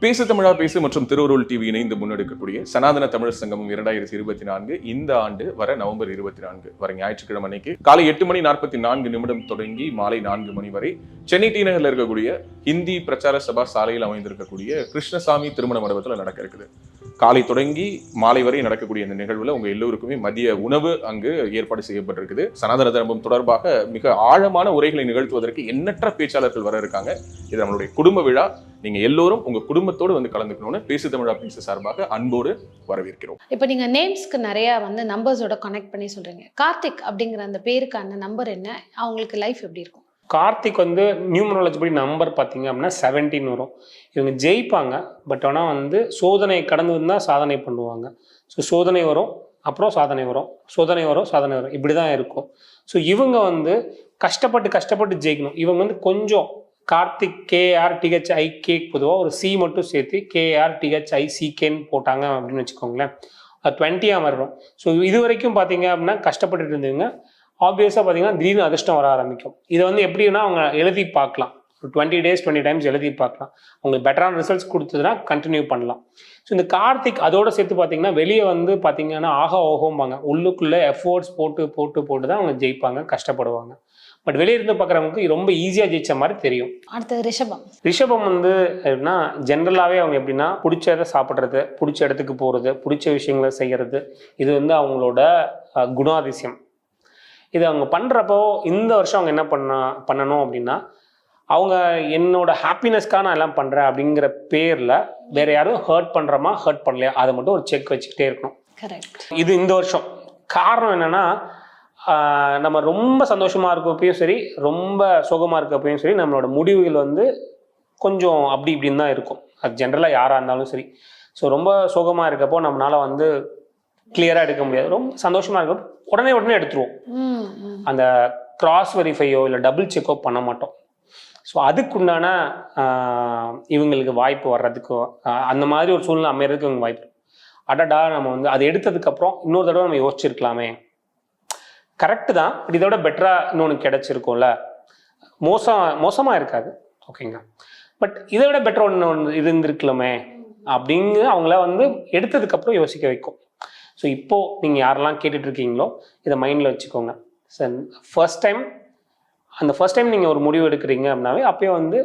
பேசு தமிழா பேசு மற்றும் திருவருள் டிவி இணைந்து முன்னெடுக்கக்கூடிய சனாதன தமிழர் சங்கமம் இரண்டாயிரத்தி இருபத்தி நான்கு இந்த ஆண்டு வர நவம்பர் இருபத்தி நான்கு வர ஞாயிற்றுக்கிழமை அன்னைக்கு காலை எட்டு மணி நாற்பத்தி நான்கு நிமிடம் தொடங்கி மாலை நான்கு மணி வரை சென்னை டி நகரில் இருக்கக்கூடிய ஹிந்தி பிரச்சார சபா சாலையில் அமைந்திருக்கக்கூடிய கிருஷ்ணசாமி திருமண மண்டபத்தில் நடக்க இருக்குது. காலை தொடங்கி மாலை வரை நடக்கக்கூடிய இந்த நிகழ்வுல உங்க எல்லோருக்குமே மதிய உணவு அங்கு ஏற்பாடு செய்யப்பட்டிருக்குது. சனாதன தர்மம் தொடர்பாக மிக ஆழமான உரைகளை நிகழ்த்துவதற்கு எண்ணற்ற பேச்சாளர்கள் வர இருக்காங்க. இது நம்மளுடைய குடும்ப விழா. நீங்க எல்லோரும் உங்க குடும்பத்தோடு வந்து கலந்துக்கணும்னு பேசு தமிழா பேசு சார்பாக அன்போடு வரவேற்கிறோம். இப்போ நீங்க நேம்ஸ்க்கு நிறைய வந்து நம்பர்ஸோட கனெக்ட் பண்ணி சொல்றீங்க. கார்த்திக் அப்படிங்கிற அந்த பேருக்கான நம்பர் என்ன? அவங்களுக்கு லைஃப் எப்படி இருக்கும்? கார்த்திக் வந்து நியூமராலஜி படி நம்பர் பார்த்தீங்க அப்படின்னா செவன்டீன் வரும். இவங்க ஜெயிப்பாங்க. பட் ஆனால் வந்து சோதனை கடந்து வந்தால் சாதனை பண்ணுவாங்க. ஸோ சோதனை வரும் அப்புறம் சாதனை வரும். சோதனை வரும் சாதனை வரும். இப்படி தான் இருக்கும். ஸோ இவங்க வந்து கஷ்டப்பட்டு கஷ்டப்பட்டு ஜெயிக்கணும். இவங்க வந்து கொஞ்சம் Karthik KR TH I K பொதுவாக ஒரு சி மட்டும் சேர்த்து கேஆர் டிஹெச் ஐ சிகேன்னு போட்டாங்க அப்படின்னு வச்சுக்கோங்களேன். அது டுவெண்ட்டியாக வரும் ஸோ இது வரைக்கும் பார்த்தீங்க அப்படின்னா கஷ்டப்பட்டுட்டு இருந்தவங்க ஆப்வியஸாக பார்த்தீங்கன்னா திடீர்னு அதிர்ஷ்டம் வர ஆரம்பிக்கும். இதை வந்து எப்படின்னா அவங்க எழுதி பார்க்கலாம். ஒரு டுவெண்ட்டி டேஸ் டுவெண்ட்டி டைம்ஸ் எழுதி பார்க்கலாம். அவங்களுக்கு பெட்டரான ரிசல்ட்ஸ் கொடுத்ததுன்னா கண்டினியூ பண்ணலாம். ஸோ இந்த கார்த்திக் அதோட சேர்த்து பார்த்தீங்கன்னா வெளியே வந்து பார்த்தீங்கன்னா ஆகா ஓகோம்பாங்க. உள்ளுக்குள்ளே எஃபோர்ட்ஸ் போட்டு போட்டு போட்டு தான் அவங்க ஜெயிப்பாங்க கஷ்டப்படுவாங்க. பட் வெளியே இருந்து பார்க்குறவங்களுக்கு ரொம்ப ஈஸியாக ஜெயிச்ச மாதிரி தெரியும். அடுத்தது ரிஷபம். ரிஷபம் வந்து எப்படின்னா ஜென்ரலாகவே அவங்க எப்படின்னா பிடிச்சதை சாப்பிட்றது பிடிச்ச இடத்துக்கு போகிறது பிடிச்ச விஷயங்களை செய்கிறது இது வந்து அவங்களோட குணாதிசயம். இது அவங்க பண்ணுறப்போ இந்த வருஷம் அவங்க என்ன பண்ண பண்ணணும் அப்படின்னா அவங்க என்னோட ஹாப்பினஸ்க்காக நான் எல்லாம் பண்ணுறேன் அப்படிங்கிற பேரில் வேற யாரும் ஹர்ட் பண்ணுறோமா ஹர்ட் பண்ணலையா அதை மட்டும் ஒரு செக் வச்சுக்கிட்டே இருக்கணும். கரெக்ட் இது இந்த வருஷம். காரணம் என்னன்னா நம்ம ரொம்ப சந்தோஷமா இருக்கப்பயும் சரி ரொம்ப சோகமா இருக்கப்பயும் சரி நம்மளோட முடிவுகள் வந்து கொஞ்சம் அப்படி இப்படின்னு தான் இருக்கும். அது ஜென்ரலாக யாராக இருந்தாலும் சரி. ஸோ ரொம்ப சோகமா இருக்கப்போ நம்மளால வந்து கிளியராக எடுக்க முடியாது. ரொம்ப சந்தோஷமா இருக்கப்போ உடனே உடனே எடுத்துருவோம். அந்த கிராஸ் வெரிஃபையோ இல்லை டபுள் செக்கோ பண்ண மாட்டோம். ஸோ அதுக்குண்டான இவங்களுக்கு வாய்ப்பு வர்றதுக்கோ அந்த மாதிரி ஒரு சூழ்நிலை அமையறதுக்கு இவங்க வாய்ப்பு. அடடா நம்ம வந்து அது எடுத்ததுக்கப்புறம் இன்னொரு தடவை நம்ம யோசிச்சிருக்கலாமே. கரெக்டு தான். பட் இதோட பெட்டராக இன்னொன்று கிடைச்சிருக்கும்ல. மோசம் மோசமாக இருக்காது. ஓகேங்க பட் இதை விட பெட்டர் ஒன்று ஒன்று இருந்திருக்கலாமே அப்படிங்கு அவங்கள வந்து எடுத்ததுக்கப்புறம் யோசிக்க வைக்கும். ஸோ இப்போது நீங்கள் யாரெல்லாம் கேட்டுட்டு இருக்கீங்களோ இதை மைண்டில் வச்சுக்கோங்க. சார் ஃபர்ஸ்ட் டைம் அந்த ஃபர்ஸ்ட் டைம் நீங்கள் ஒரு முடிவு எடுக்கிறீங்க அப்படின்னாவே அப்போயே வந்து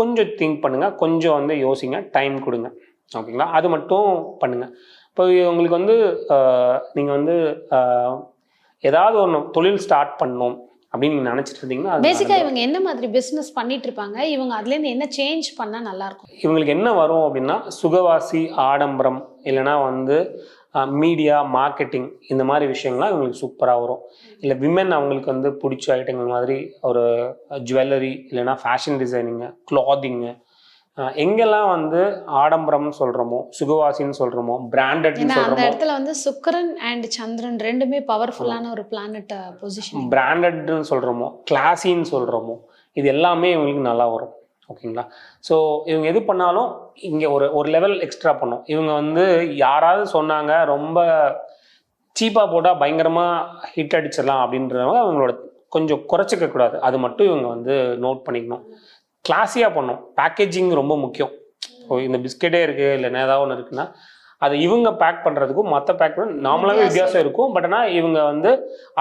கொஞ்சம் திங்க் பண்ணுங்கள் கொஞ்சம் வந்து யோசிங்க. டைம் கொடுங்க. ஓகேங்களா அது மட்டும் பண்ணுங்கள் இப்போ உங்களுக்கு வந்து நீங்கள் வந்து ஏதாவது ஒன்று தொழில் ஸ்டார்ட் பண்ணணும் அப்படின்னு நீங்கள் நினச்சிட்டு இருந்தீங்கன்னா அது பேசிக்கா இவங்க என்ன மாதிரி பிசினஸ் பண்ணிட்டு இருப்பாங்க? இவங்க அதுல இருந்து என்ன சேஞ்ச் பண்ணா நல்லா இருக்கும்? இவங்களுக்கு என்ன வரும் அப்படின்னா சுகவாசி ஆடம்பரம் இல்லைன்னா வந்து மீடியா மார்க்கெட்டிங் இந்த மாதிரி விஷயங்கள்லாம் இவங்களுக்கு சூப்பராக வரும். இல்லை விமன் அவங்களுக்கு வந்து பிடிச்ச ஐட்டங்கள் மாதிரி ஒரு ஜுவல்லரி இல்லைன்னா ஃபேஷன் டிசைனிங்கு கிளாதிங்கு எங்கெல்லாம் வந்து ஆடம்பரம்னு சொல்கிறோமோ சுகவாசின்னு சொல்கிறோமோ பிராண்டட்னு ஏன்னா அந்த இடத்துல வந்து சுக்கிரன் அண்ட் சந்திரன் ரெண்டுமே பவர்ஃபுல்லான ஒரு பிளானட் பொசிஷன் பிராண்டட்னு சொல்கிறோமோ கிளாஸின்னு சொல்கிறோமோ இது எல்லாமே இவங்களுக்கு நல்லா வரும். ஓகேங்களா? ஸோ இவங்க எது பண்ணாலும் இங்கே ஒரு ஒரு லெவல் எக்ஸ்ட்ரா பண்ணும். இவங்க வந்து யாராவது சொன்னாங்க ரொம்ப சீப்பாக போட்டால் பயங்கரமாக ஹிட் அடிச்சிடலாம் அப்படின்றவங்க அவங்களோட கொஞ்சம் குறைச்சிக்க கூடாது அது மட்டும் இவங்க வந்து நோட் பண்ணிக்கணும். கிளாஸியாக பண்ணும். பேக்கேஜிங் ரொம்ப முக்கியம். இப்போ இந்த பிஸ்கெட்டே இருக்குது இல்லை ஏதாவது ஒன்று இருக்குன்னா அதை இவங்க பேக் பண்ணுறதுக்கும் மற்ற பேக் பண்ண நார்மலாகவே வித்தியாசம். இருக்கும். பட் ஆனால் இவங்க வந்து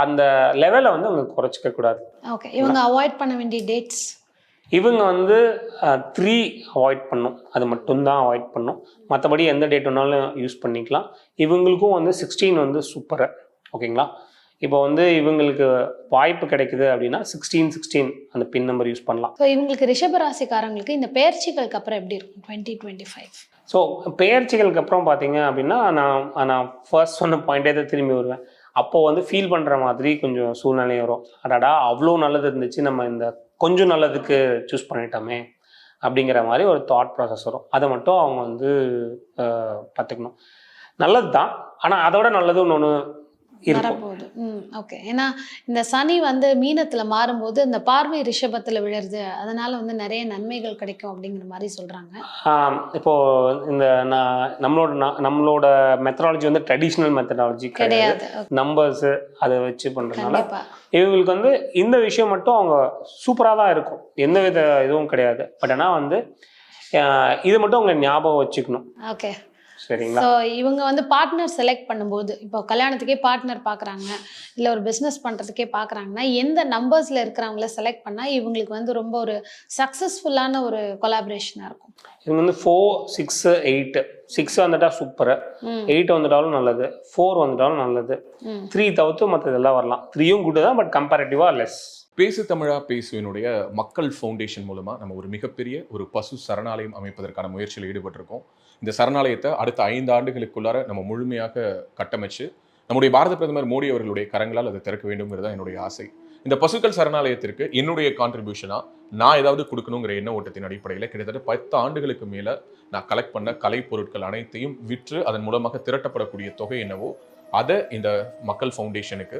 அந்த லெவலை வந்து அவங்க குறைச்சிக்க கூடாது. ஓகே இவங்க அவாய்ட் பண்ண வேண்டிய டேட்ஸ் இவங்க வந்து த்ரீ அவாய்ட் பண்ணும். அது மட்டும்தான் அவாய்ட் பண்ணும். மற்றபடி எந்த டேட் வேணாலும் யூஸ் பண்ணிக்கலாம். இவங்களுக்கும் வந்து சிக்ஸ்டீன் வந்து சூப்பரு ஓகேங்களா இப்போ வந்து இவங்களுக்கு வாய்ப்பு கிடைக்குது அப்படின்னா சிக்ஸ்டீன் சிக்ஸ்டீன் அந்த பின் நம்பர் யூஸ் பண்ணலாம். ஸோ இவங்களுக்கு ரிஷப ராசிக்காரங்களுக்கு இந்த பெயர்ச்சிகளுக்கு அப்புறம் எப்படி இருக்கும்? டுவெண்ட்டி டுவெண்ட்டி ஃபைவ் ஸோ பெயர்ச்சிகளுக்கு அப்புறம் பார்த்தீங்க அப்படின்னா நான் நான் ஃபர்ஸ்ட் சொன்ன பாயிண்டே தான் திரும்பி வருவேன். அப்போ வந்து ஃபீல் பண்ணுற மாதிரி கொஞ்சம் சூழ்நிலை வரும். அடாடா அவ்வளோ நல்லது இருந்துச்சு. நம்ம இந்த கொஞ்சம் நல்லதுக்கு சூஸ் பண்ணிட்டோமே அப்படிங்கிற மாதிரி ஒரு தாட் ப்ராசஸ் வரும். அதை மட்டும் அவங்க வந்து பார்த்துக்கணும். நல்லது தான் ஆனால் அதோட நல்லது ஒன்று இருக்கும் வரப்போகுது ம் ஓகே ஏன்னா இந்த சனி வந்து மீனத்துல மாறும்போது இந்த பார்வை ரிஷபத்துல விழுறது அதனால வந்து நிறைய நன்மைகள் கிடைக்கும் அப்படிங்கிற மாதிரி சொல்றாங்க. ஆம், இப்போ இந்த நம்மளோட நம்மளோட மெத்தடாலஜி வந்து ட்ரெடிஷ்னல் மெத்தடாலஜி கிடையாது. நம்பர்ஸு அதை வச்சு பண்ணுறதுனால இவங்களுக்கு வந்து இந்த விஷயம் மட்டும் அவங்க சூப்பராக தான் இருக்கும். எந்த வித இதுவும் கிடையாது. பட் ஆனால் வந்து இது மட்டும் அவங்க ஞாபகம் வச்சுக்கணும். ஓகே ஸோ இவங்க வந்து பார்ட்னர் செலக்ட் பண்ணும்போது இப்போ கல்யாணத்துக்கே பார்ட்னர் பார்க்குறாங்க இல்லை ஒரு பிஸ்னஸ் பண்ணுறதுக்கே பார்க்குறாங்கன்னா எந்த நம்பர்ஸில் இருக்கிறவங்கள செலக்ட் பண்ணால் இவங்களுக்கு வந்து ரொம்ப ஒரு சக்ஸஸ்ஃபுல்லான ஒரு கொலாபரேஷனாக இருக்கும். இவங்க வந்து ஃபோர் சிக்ஸு எயிட்டு சிக்ஸ் வந்துட்டா சூப்பர் எயிட் வந்துட்டாலும் நல்லது. ஃபோர் வந்துட்டாலும் நல்லது. த்ரீ தவிர்த்து மற்றதெல்லாம் வரலாம். த்ரீயும் குட் தான் பட் கம்பேரிட்டிவாக லெஸ் பேசு தமிழா பேசுவினுடைய மக்கள் ஃபவுண்டேஷன் மூலமா நம்ம ஒரு மிகப்பெரிய ஒரு பசு சரணாலயம் அமைப்பதற்கான முயற்சியில் ஈடுபட்டிருக்கோம். இந்த சரணாலயத்தை அடுத்த ஐந்து ஆண்டுகளுக்குள்ளார நம்ம முழுமையாக கட்டமைச்சு நம்முடைய பாரத பிரதமர் மோடி அவர்களுடைய கரங்களால் அதை திறக்க வேண்டும்ங்கிறது தான் என்னுடைய ஆசை. இந்த பசுக்கள் சரணாலயத்திற்கு என்னுடைய கான்ட்ரிபியூஷனாக நான் ஏதாவது கொடுக்கணுங்கிற எண்ண ஓட்டத்தின் அடிப்படையில் கிட்டத்தட்ட பத்து ஆண்டுகளுக்கு மேலே நான் கலெக்ட் பண்ண கலை பொருட்கள் அனைத்தையும் விற்று அதன் மூலமாக திரட்டப்படக்கூடிய தொகை என்னவோ அதை இந்த மக்கள் ஃபவுண்டேஷனுக்கு